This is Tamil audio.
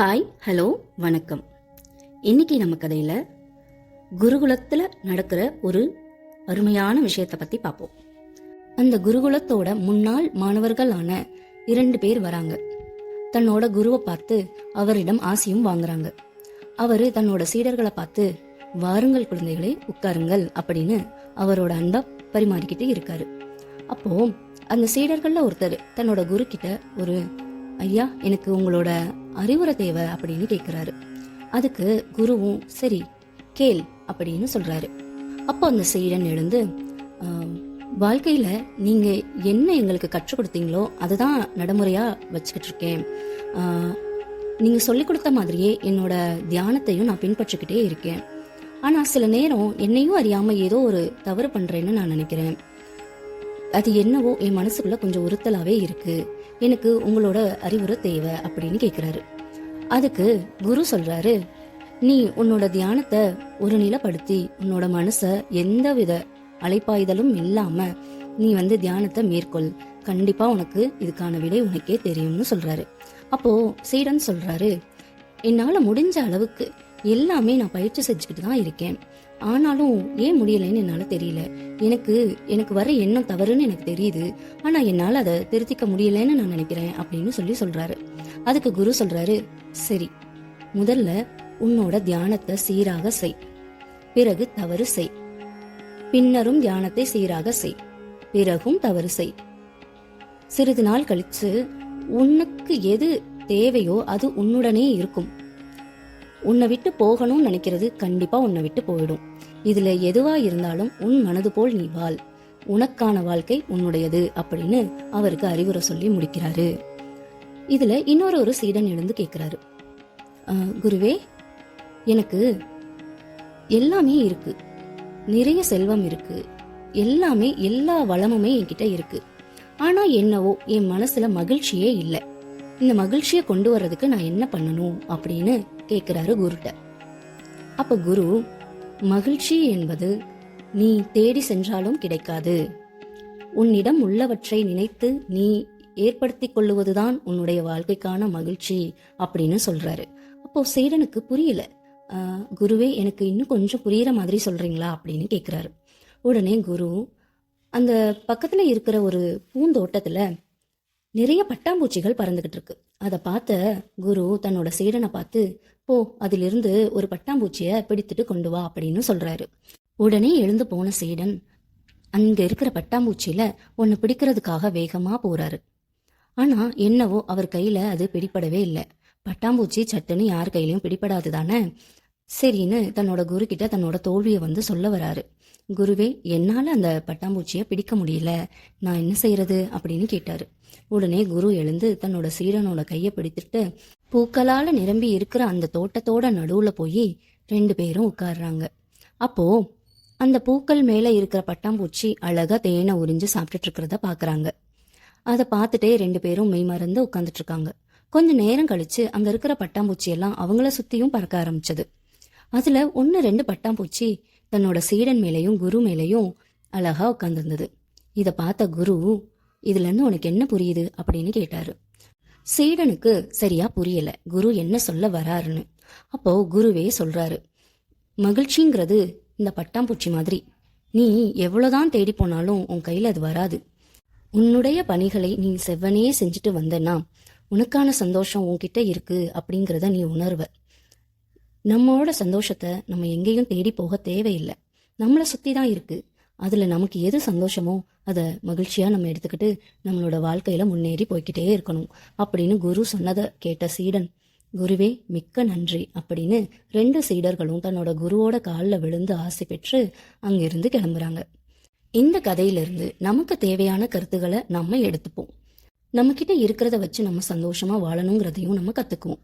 ஹாய் ஹலோ வணக்கம். இன்னைக்கு நம்ம கதையில குருகுலத்துல நடக்கிற ஒரு அருமையான விஷயத்தை பத்தி பார்ப்போம். அந்த குருகுலத்தோட முன்னாள் மாணவர்களான இரண்டு பேர் வராங்க. தன்னோட குருவை பார்த்து அவரிடம் ஆசியும் வாங்குறாங்க. அவரு தன்னோட சீடர்களை பார்த்து வாருங்கள் குழந்தைகளே உட்காருங்கள் அப்படின்னு அவரோட அன்பை பரிமாறிக்கிட்டு இருக்காரு. அப்போ அந்த சீடர்களில் ஒருத்தர் தன்னோட குரு கிட்ட ஒரு ஐயா எனக்கு உங்களோட அறிவுரை தேவை அப்படின்னு கேட்குறாரு அதுக்கு குருவும் சரி கேள் அப்படின்னு சொல்றாரு. அப்போ அந்த சீடன் எழுந்து வாழ்க்கையில் வாழ்க்கையில நீங்க என்ன எங்களுக்கு கற்றுக் கொடுத்தீங்களோ அதுதான் நடைமுறையா வச்சுக்கிட்டு இருக்கேன். நீங்கள் நீங்க சொல்லிக் கொடுத்த மாதிரியே என்னோட தியானத்தையும் நான் பின்பற்றிக்கிட்டே இருக்கேன். ஆனா சில நேரம் என்னையும் அறியாம ஏதோ ஒரு தவறு பண்றேன்னு நான் நினைக்கிறேன். அது என்னவோ என் மனசுக்குள்ள கொஞ்சம் உறுத்தலாவே இருக்கு. எனக்கு உங்களோட அறிவுரை தேவை அப்படின்னு கேட்குறாரு அதுக்கு குரு சொல்றாரு நீ உன்னோட தியானத்தை ஒரு நிலப்படுத்தி உன்னோட மனச எந்தவித அலைப்பாய்தலும் இல்லாம நீ வந்து தியானத்தை மேற்கொள். கண்டிப்பா உனக்கு இதுக்கான விடை உனக்கே தெரியும்னு சொல்றாரு. அப்போ சீடன் சொல்றாரு என்னால முடிஞ்ச அளவுக்கு எல்லாமே நான் பயிற்சி செஞ்சுக்கிட்டு தான் இருக்கேன். ஆனாலும் ஏன் முடியலைன்னு என்னால தெரியல. எனக்கு எனக்கு வர எண்ணம் தவறுன்னு எனக்கு தெரியுது. ஆனா என்னால அதை திருத்திக்க முடியலைன்னு நான் நினைக்கிறேன் அப்படின்னு சொல்லி சொல்றாரு. அதுக்கு குரு சொல்றாரு சரி முதல்ல உன்னோட தியானத்தை சீராக செய். பிறகு தவறு செய். பின்னரும் தியானத்தை சீராக செய். பிறகும் தவறு செய். சிறிது நாள் கழிச்சு உனக்கு எது தேவையோ அது உன்னுடனே இருக்கும். உன்னை விட்டு போகணும்னு நினைக்கிறது கண்டிப்பா உன்னை விட்டு போயிடும். இதுல எதுவா இருந்தாலும் உன் மனது போல் நீ வாழ். உனக்கான வாழ்க்கை உன்னுடையது அப்படின்னு அவருக்கு அறிவுரை சொல்லி முடிக்கிறாரு. இதுல இன்னொரு ஒரு சீடன் எழுந்து கேட்கிறாரு குருவே எனக்கு எல்லாமே இருக்கு. நிறைய செல்வம் இருக்கு. எல்லாமே எல்லா வளமுமே என்கிட்ட இருக்கு. ஆனா என்னவோ என் மனசுல மகிழ்ச்சியே இல்லை. இந்த மகிழ்ச்சியை கொண்டு வர்றதுக்கு நான் என்ன பண்ணணும் அப்படின்னு கேட்குறாரு குருட்ட. அப்போ குரு மகிழ்ச்சி என்பது நீ தேடி சென்றாலும் கிடைக்காது. உன்னிடம் உள்ளவற்றை நினைத்து நீ ஏற்படுத்திக் கொள்ளுவதுதான் உன்னுடைய வாழ்க்கைக்கான மகிழ்ச்சி அப்படின்னு சொல்றாரு. அப்போ சேரனுக்கு புரியல. குருவே எனக்கு இன்னும் கொஞ்சம் புரியிற மாதிரி சொல்றீங்களா? அப்படின்னு கேட்குறாரு உடனே குரு அந்த பக்கத்தில் இருக்கிற ஒரு பூந்தோட்டத்தில் நிறைய பட்டாம்பூச்சிகள் பறந்துகிட்டு இருக்கு. அதை பார்த்த குரு தன்னோட சீடனை பார்த்து போ அதிலிருந்து ஒரு பட்டாம்பூச்சிய பிடித்துட்டு கொண்டு வா அப்படின்னு சொல்றாரு. உடனே எழுந்து போன சீடன் அங்க இருக்கிற பட்டாம்பூச்சியில ஒன்னு பிடிக்கிறதுக்காக வேகமா போறாரு. ஆனா என்னவோ அவர் கையில அது பிடிப்படவே இல்லை. பட்டாம்பூச்சி சட்டுன்னு யார் கையிலயும் பிடிப்படாது தானே சரின்னு தன்னோட குரு கிட்ட தன்னோட தோல்வியை வந்து சொல்ல வராரு. குருவே என்னால அந்த பட்டாம்பூச்சியை பிடிக்க முடியல. நான் என்ன செய்யறது? அப்படின்னு கேட்டாரு. உடனே குரு எழுந்து தன்னோட சீடனோட கையை பிடித்துட்டு பூக்களால நிரம்பி இருக்கிற அந்த தோட்டத்தோட நடுவுல போய் ரெண்டு பேரும் உட்கார்றாங்க. அப்போ அந்த பூக்கள் மேல இருக்கிற பட்டாம்பூச்சி அழகா தேனை உறிஞ்சு சாப்பிட்டுட்டு இருக்கிறத பாக்குறாங்க. அதை பார்த்துட்டே ரெண்டு பேரும் மெய் மறந்து உட்கார்ந்துட்டு இருக்காங்க. கொஞ்ச நேரம் கழிச்சு அங்க இருக்கிற பட்டாம்பூச்சி எல்லாம் அவங்கள சுத்தியும் பறக்க ஆரம்பிச்சது. அதுல ஒன்னு ரெண்டு பட்டாம்பூச்சி தன்னோட சீடன் மேலையும் குரு மேலையும் அழகா உட்காந்துருந்தது இதை பார்த்த குரு இதுல இருந்து உனக்கு என்ன புரியுது? அப்படின்னு கேட்டாரு. சீடனுக்கு சரியா புரியல. குரு என்ன சொல்ல வராருன்னு. அப்போ குருவே சொல்றாரு மகிழ்ச்சிங்கிறது இந்த பட்டாம்பூச்சி மாதிரி. நீ எவ்வளோதான் தேடி போனாலும் உன் கையில் அது வராது. உன்னுடைய பணிகளை நீ செவ்வனே செஞ்சுட்டு வந்தனா உனக்கான சந்தோஷம் உன்கிட்ட இருக்கு அப்படிங்கிறத நீ உணர்வ. நம்மளோட சந்தோஷத்தை நம்ம எங்கேயும் தேடி போக தேவையில்லை. நம்மளை சுற்றி தான் இருக்குது அதில் நமக்கு எது சந்தோஷமோ அதை மகிழ்ச்சியாக நம்ம எடுத்துக்கிட்டு நம்மளோட வாழ்க்கையில் முன்னேறி போய்கிட்டே இருக்கணும் அப்படின்னு குரு சொன்னதை கேட்ட சீடன் குருவே மிக்க நன்றி அப்படின்னு ரெண்டு சீடர்களும் தன்னோட குருவோட காலில் விழுந்து ஆசை பெற்று அங்கிருந்து கிளம்புறாங்க. இந்த கதையிலிருந்து நமக்கு தேவையான கருத்துக்களை நம்ம எடுத்துப்போம். நம்மக்கிட்ட இருக்கிறத வச்சு நம்ம சந்தோஷமாக வாழணுங்கிறதையும் நம்ம கற்றுக்குவோம்